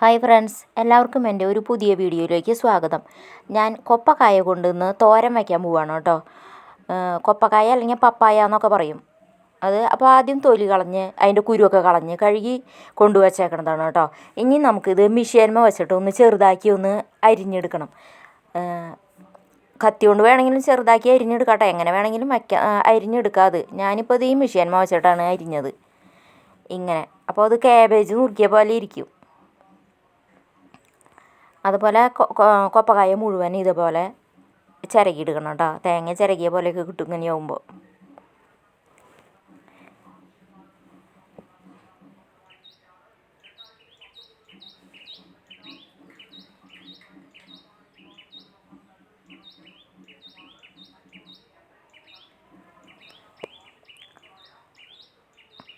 Hi friends എല്ലാവർക്കും എന്റെ ഒരു പുതിയ വീഡിയോയിലേക്ക് സ്വാഗതം. ഞാൻ കൊപ്പക്കായ കൊണ്ടുവന്ന് തോരൻ വയ്ക്കാൻ പോവാണ് കേട്ടോ. കൊപ്പക്കായ അല്ലെങ്കിൽ പപ്പായ എന്നൊക്കെ പറയും. അത് അപ്പോൾ ആദ്യം തൊലി കളഞ്ഞ് അതിന്റെ കുരുവൊക്കെ കളഞ്ഞ് കഴുകി കൊണ്ടുവച്ചേക്കണതാണ് കേട്ടോ. ഇനി നമുക്കിത് മിഷീന്മ വെച്ചിട്ട് ഒന്ന് ചെറുതാക്കി ഒന്ന് അരിഞ്ഞെടുക്കണം. കത്തി കൊണ്ട് വേണമെങ്കിലും ചെറുതാക്കി അരിഞ്ഞെടുക്കട്ടെ. എങ്ങനെ വേണമെങ്കിലും വയ്ക്കാം. അരിഞ്ഞെടുക്കാത് ഞാനിപ്പോൾ ഇത് ഈ മിഷീന്മ വെച്ചിട്ടാണ് അരിഞ്ഞത്. ഇങ്ങനെ. അപ്പോൾ അത് കാബേജ് നുറുക്കിയ പോലെ ഇരിക്കും. അതുപോലെ കൊപ്പക്കായ മുഴുവൻ ഇതുപോലെ ചിരകിയെടുക്കണം കേട്ടോ. തേങ്ങ ചിരകിയ പോലെയൊക്കെ കിട്ടും ഇങ്ങനെ ആവുമ്പോൾ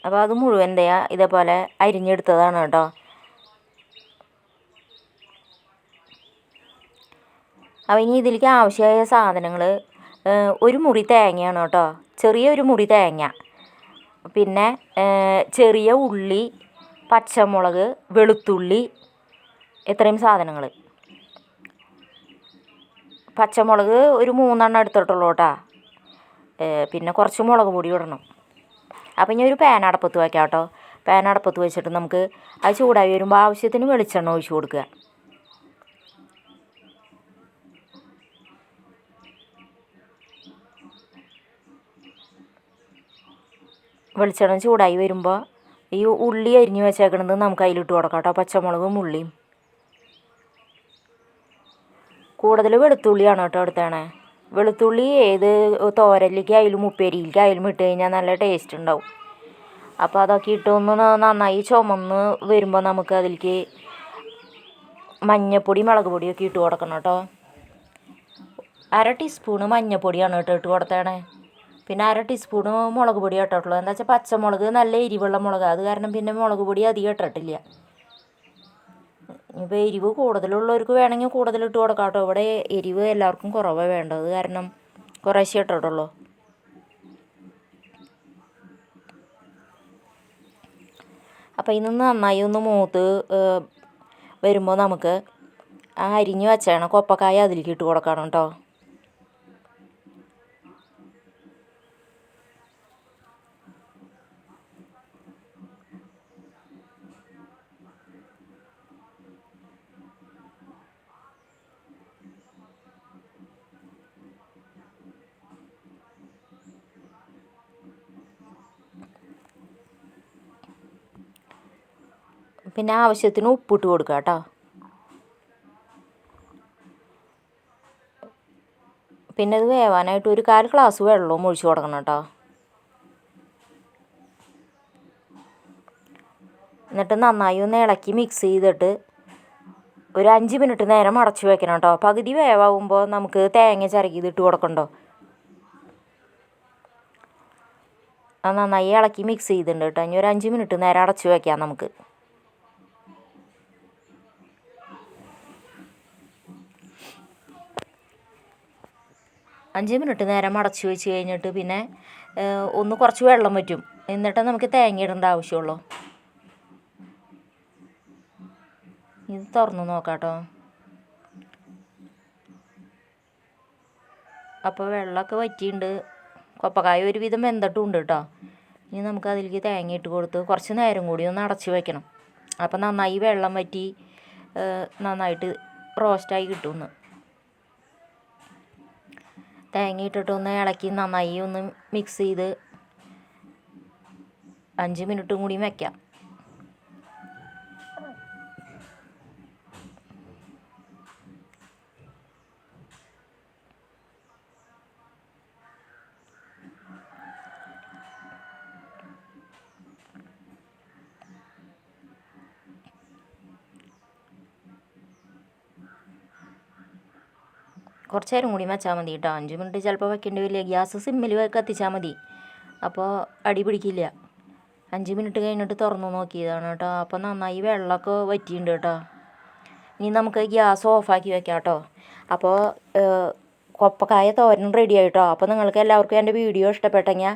അപ്പോൾ അത് മുഴുവൻ ഇതേപോലെ അരിഞ്ഞെടുത്തതാണ് കേട്ടോ. അപ്പോൾ ഇനി ഇതിലേക്ക് ആവശ്യമായ സാധനങ്ങൾ ഒരു മുറി തേങ്ങയാണ് കേട്ടോ. ചെറിയ ഒരു മുറി തേങ്ങ. പിന്നെ ചെറിയ ഉള്ളി പച്ചമുളക് വെളുത്തുള്ളി ഇത്രയും സാധനങ്ങൾ പച്ചമുളക് ഒരു മൂന്നെണ്ണം എടുത്തിട്ടുള്ളൂ കേട്ടോ. പിന്നെ കുറച്ച് മുളക് പൊടി ഇടണം. അപ്പം ഇനി ഒരു പാൻ അടപ്പത്ത് വയ്ക്കാം കേട്ടോ. പാൻ അടപ്പത്ത് വെച്ചിട്ട് നമുക്ക് അത് ചൂടായി വരുമ്പോൾ ആവശ്യത്തിന് വെളിച്ചെണ്ണ ഒഴിച്ച് കൊടുക്കുക. വെളിച്ചെണ്ണ ചൂടായി വരുമ്പോൾ ഈ ഉള്ളി അരിഞ്ഞു വെച്ചേക്കണത് നമുക്ക് അതിലിട്ട് കൊടുക്കാം കേട്ടോ പച്ചമുളകും ഉള്ളിയും. കൂടുതൽ വെളുത്തുള്ളിയാണ് കേട്ടോ എടുത്തേണേ വെളുത്തുള്ളി ഏത് തോരലിലേക്ക് അതിലും ഉപ്പേരിയിലേക്ക് അതിലും ഇട്ട് കഴിഞ്ഞാൽ നല്ല ടേസ്റ്റ് ഉണ്ടാവും. അപ്പോൾ അതൊക്കെ ഇട്ടൊന്ന് നന്നായി ചുമന്ന് വരുമ്പോൾ നമുക്ക് അതിലേക്ക് മഞ്ഞപ്പൊടി മുളക് പൊടിയൊക്കെ ഇട്ട് കൊടുക്കണം കേട്ടോ. അര ടീസ്പൂണ് മഞ്ഞപ്പൊടിയാണ് കേട്ടോ ഇട്ട് കൊടുത്തേണേ പിന്നെ അര ടീസ്പൂണ് മുളക് പൊടി ഇട്ടിട്ടുള്ളൂ എന്താ വെച്ചാൽ പച്ചമുളക് നല്ല എരിവുള്ള മുളക്. അത് കാരണം പിന്നെ മുളക് പൊടി അധികം ഇട്ടിട്ടില്ല. ഇപ്പോൾ എരിവ് കൂടുതലുള്ളവർക്ക് വേണമെങ്കിൽ കൂടുതൽ ഇട്ട് കൊടുക്കാം കേട്ടോ. ഇവിടെ എരിവ് എല്ലാവർക്കും കുറവേ വേണ്ടത്. കാരണം കുറേശ്ശേ ഇട്ടിട്ടുള്ളൂ. അപ്പോൾ ഇന്ന് നന്നായി ഒന്ന് മൂത്ത് വരുമ്പോൾ നമുക്ക് ആ അരിഞ്ഞ് വെച്ചാണ് കൊപ്പക്കായ അതിലേക്ക് ഇട്ട് കൊടുക്കണം കേട്ടോ. പിന്നെ ആവശ്യത്തിന് ഉപ്പിട്ട് കൊടുക്കുക കേട്ടോ. പിന്നെ ഇത് വേവാനായിട്ട് ഒരു കാൽ ഗ്ലാസ് വെള്ളവും ഒഴിച്ചു കൊടുക്കണം കേട്ടോ. എന്നിട്ട് നന്നായി ഒന്ന് ഇളക്കി മിക്സ് ചെയ്തിട്ട് ഒരു അഞ്ച് മിനിറ്റ് നേരം അടച്ചു വെക്കണം കേട്ടോ. പകുതി വേവാകുമ്പോൾ നമുക്ക് തേങ്ങ ചിരകിയത് കൊടുക്കണ്ടോ? അത് നന്നായി ഇളക്കി മിക്സ് ചെയ്തിട്ടുണ്ട് കേട്ടോ. ഇനി ഒരു അഞ്ച് മിനിറ്റ് നേരം അടച്ചു വയ്ക്കാം നമുക്ക്. അഞ്ച് മിനിറ്റ് നേരം അടച്ചു വെച്ച് കഴിഞ്ഞിട്ട് പിന്നെ ഒന്ന് കുറച്ച് വെള്ളം വറ്റും. എന്നിട്ട് നമുക്ക് തേങ്ങ ഇടേണ്ട ആവശ്യമുള്ളൂ. ഇത് തുറന്നു നോക്കാട്ടോ. അപ്പോൾ വെള്ളമൊക്കെ വറ്റിയിട്ടുണ്ട് കൊപ്പക്കായ ഒരുവിധം വെന്തിട്ടും കേട്ടോ. ഇനി നമുക്ക് അതിലേക്ക് തേങ്ങ ഇട്ട് കൊടുത്ത് കുറച്ച് നേരം കൂടി ഒന്ന് അടച്ച് വെക്കണം. അപ്പോൾ നന്നായി വെള്ളം വറ്റി നന്നായിട്ട് റോസ്റ്റായി കിട്ടുമെന്ന്. തേങ്ങ ഇട്ടിട്ടൊന്ന് ഇളക്കി നന്നായി ഒന്ന് മിക്സ് ചെയ്ത് അഞ്ച് മിനിറ്റും കൂടി വയ്ക്കാം കുറച്ച് നേരം കൂടി വെച്ചാൽ മതി കേട്ടോ അഞ്ച് മിനിറ്റ് ചിലപ്പോൾ വെക്കേണ്ടി വരില്ല. ഗ്യാസ് സിമ്മിൽ കത്തിച്ചാൽ മതി. അപ്പോൾ അടി പിടിക്കില്ല. അഞ്ച് മിനിറ്റ് കഴിഞ്ഞിട്ട് തുറന്നു നോക്കിയതാണ് കേട്ടോ അപ്പോൾ നന്നായി വെള്ളമൊക്കെ വറ്റിയിട്ടുണ്ട് കേട്ടോ ഇനി നമുക്ക് ഗ്യാസ് ഓഫാക്കി വെക്കാം കേട്ടോ അപ്പോൾ കൊപ്പക്കായ തോരൻ റെഡി ആയിട്ടോ അപ്പോൾ നിങ്ങൾക്ക് എല്ലാവർക്കും എന്റെ വീഡിയോ ഇഷ്ടപ്പെട്ടെങ്കിൽ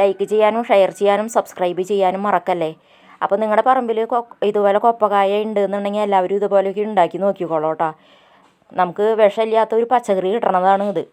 ലൈക്ക് ചെയ്യാനും ഷെയർ ചെയ്യാനും സബ്സ്ക്രൈബ് ചെയ്യാനും മറക്കല്ലേ? അപ്പോൾ നിങ്ങളുടെ പറമ്പിൽ കൊ ഇതുപോലെ കൊപ്പക്കായ ഉണ്ടെന്നുണ്ടെങ്കിൽ എല്ലാവരും ഇതുപോലെയൊക്കെ ഉണ്ടാക്കി നോക്കിക്കോളൂ കേട്ടോ നമുക്ക് വിഷമില്ലാത്ത ഒരു പച്ചക്കറി കിട്ടണതാണ് ഇത്.